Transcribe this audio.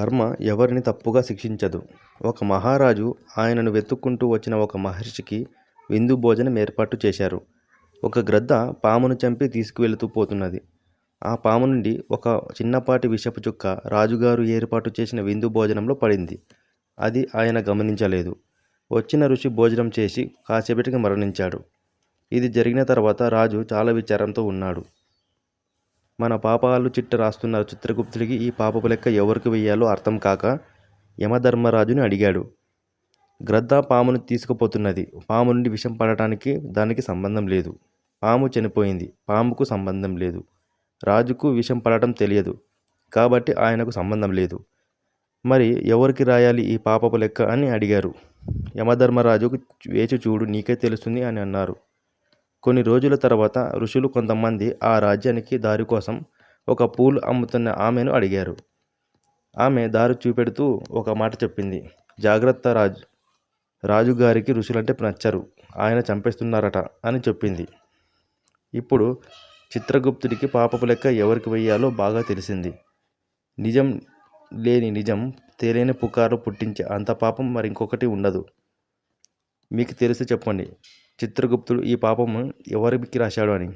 కర్మ ఎవరిని తప్పుగా శిక్షించదు. ఒక మహారాజు ఆయనను వెతుక్కుంటూ వచ్చిన ఒక మహర్షికి విందు భోజనం ఏర్పాటు చేశారు. ఒక గ్రద్ద పామును చంపి తీసుకువెళుతూ పోతున్నది. ఆ పాము నుండి ఒక చిన్నపాటి విషపు చుక్క రాజుగారు ఏర్పాటు చేసిన విందు భోజనంలో పడింది. అది ఆయన గమనించలేదు. వచ్చిన ఋషి భోజనం చేసి కాసేపటికి మరణించాడు. ఇది జరిగిన తర్వాత రాజు చాలా విచారంతో ఉన్నాడు. మన పాపాలు చిట్ట రాస్తున్న చిత్రగుప్తుడికి ఈ పాపపు లెక్క ఎవరికి వెయ్యాలో అర్థం కాక యమధర్మరాజుని అడిగాడు. గ్రద్ద పామును తీసుకుపోతున్నది. పాము నుండి విషం పడటానికి దానికి సంబంధం లేదు. పాము చనిపోయింది. పాముకు సంబంధం లేదు. రాజుకు విషం పడటం తెలియదు. కాబట్టి ఆయనకు సంబంధం లేదు. మరి ఎవరికి రాయాలి ఈ పాపపు లెక్క అని అడిగారు. యమధర్మరాజుకు వేచి చూడు నీకే తెలుస్తుంది అని అన్నారు. కొన్ని రోజుల తర్వాత ఋషులు కొంతమంది ఆ రాజ్యానికి దారి కోసం ఒక పూలు అమ్ముతున్న ఆమెను అడిగారు. ఆమె దారి చూపెడుతూ ఒక మాట చెప్పింది. జాగ్రత్త రాజు రాజుగారికి ఋషులంటే నచ్చరు. ఆయన చంపేస్తున్నారట అని చెప్పింది. ఇప్పుడు చిత్రగుప్తుడికి పాపపు లెక్క ఎవరికి వెయ్యాలో బాగా తెలిసింది. నిజం లేని నిజం తెలియని పుకార్లు పుట్టించే అంత పాపం మరింకొకటి ఉండదు. మీకు తెలిసి చెప్పండి చిత్రగుప్తుడు ఈ పాపము ఎవరికి రాశాడు అని.